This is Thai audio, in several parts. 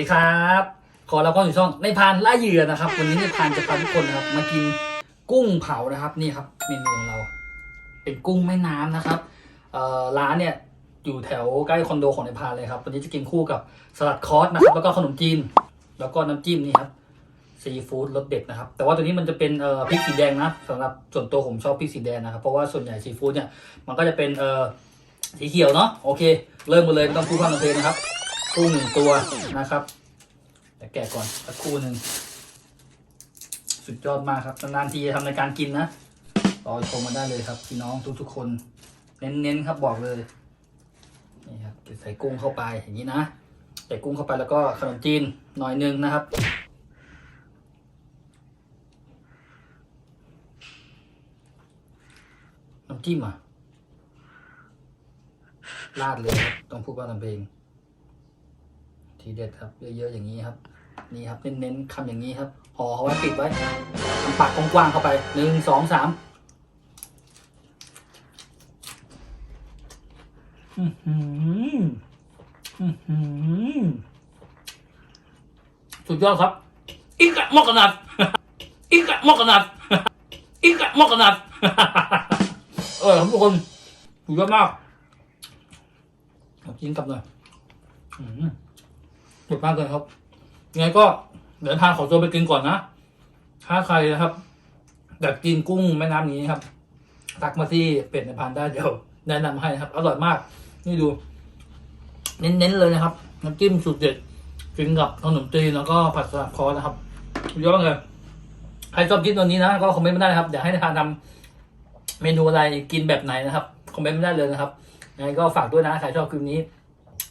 ดีครับ ขอรับความสู่ช่องในพานล่าเหยื่อนะครับ วันนี้ในพานจะพาทุกคนนะครับ มากินกุ้งเผานะครับนี่ครับเมนูของเรา เป็นกุ้งแม่น้ำนะครับร้านเนี่ยอยู่แถวใกล้คอนโดของในพานเลยครับวันนี้จะกินคู่กับสลัดคอสนะครับแล้วก็ขนมจีน แล้วก็น้ำจิ้มนี่ครับซีฟู้ดรสเด็ดนะครับ แต่ว่าตัวนี้มันจะเป็นเอ่อพริกสีแดงนะสำหรับส่วนตัวผมชอบพริกสีแดงนะครับ เพราะว่าส่วนใหญ่ซีฟู้ดเนี่ยมันก็จะเป็นเอ่อสีเขียวเนาะโอเค เริ่มกันเลยไม่ต้องพูดพร่ำทำเพลงนะครับ กุ้งหนึ่งตัวนะครับแต่แกะก่อนสักครู่หนึ่งสุดยอดมากครับนานๆทีจะทำในการกินนะรอชมมาได้เลยครับพี่น้องทุกๆคน เน้นๆครับบอกเลยนี่ครับใส่กุ้งเข้าไปอย่างนี้นะใส่กุ้งเข้าไปแล้วก็ขนมจีนหน่อยหนึงนะครับน้ำจิ้มอะราดเลยต้องพูดว่าทำเพลง ทีเด็ดครับเยอะๆอย่างนี้ครับ นี่ครับเน้นๆคำอย่างนี้ครับห่อเอาไว้ปิดไว้ทำปากกว้างๆเข้าไปหนึ่งสองสามอือหืออือหือสุดยอดครับ อีกะมอกนัดอีกะมอกนัดอีกะมอกนัดเออทุกคนสุดยอดมากกินกลับหน่อยอือ หือสุดมากเลยครับยังไงก็เดี๋ยวทานขอตัวไปกินก่อนนะ ถ้าใครนะครับอยากกินกุ้งแม่น้ำนี้ครับทักมาที่เป็ดในพานได้เดี๋ยวแนะนำให้นะครับ อร่อยมาก นี่ดู เน้นๆเลยนะครับน้ำจิ้มสุดเด็ดกินกับขนมจีนแล้วก็ผัดสลัดคอสนะครับยอดเลยใครชอบกินตัวนี้นะก็คอมเมนต์มาได้นะครับอยากให้ทานทำเมนูอะไรกินแบบไหนนะครับคอมเมนต์มาได้เลยนะครับยังไงก็ฝากด้วยนะใครชอบคลิปนี้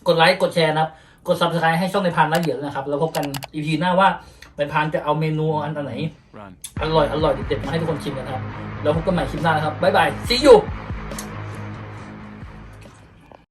กดไลค์กดแชร์นะครับ กด subscribe ให้ช่องในพานละเอียดนะครับ แล้วพบกันอีพีหน้าว่าในพานจะเอาเมนูอันไหน Run. อร่อยอร่อยเด็ดๆมาให้ทุกคนชิมกันนะครับ แล้วพบกันใหม่คลิปหน้านะครับบ๊ายบาย see you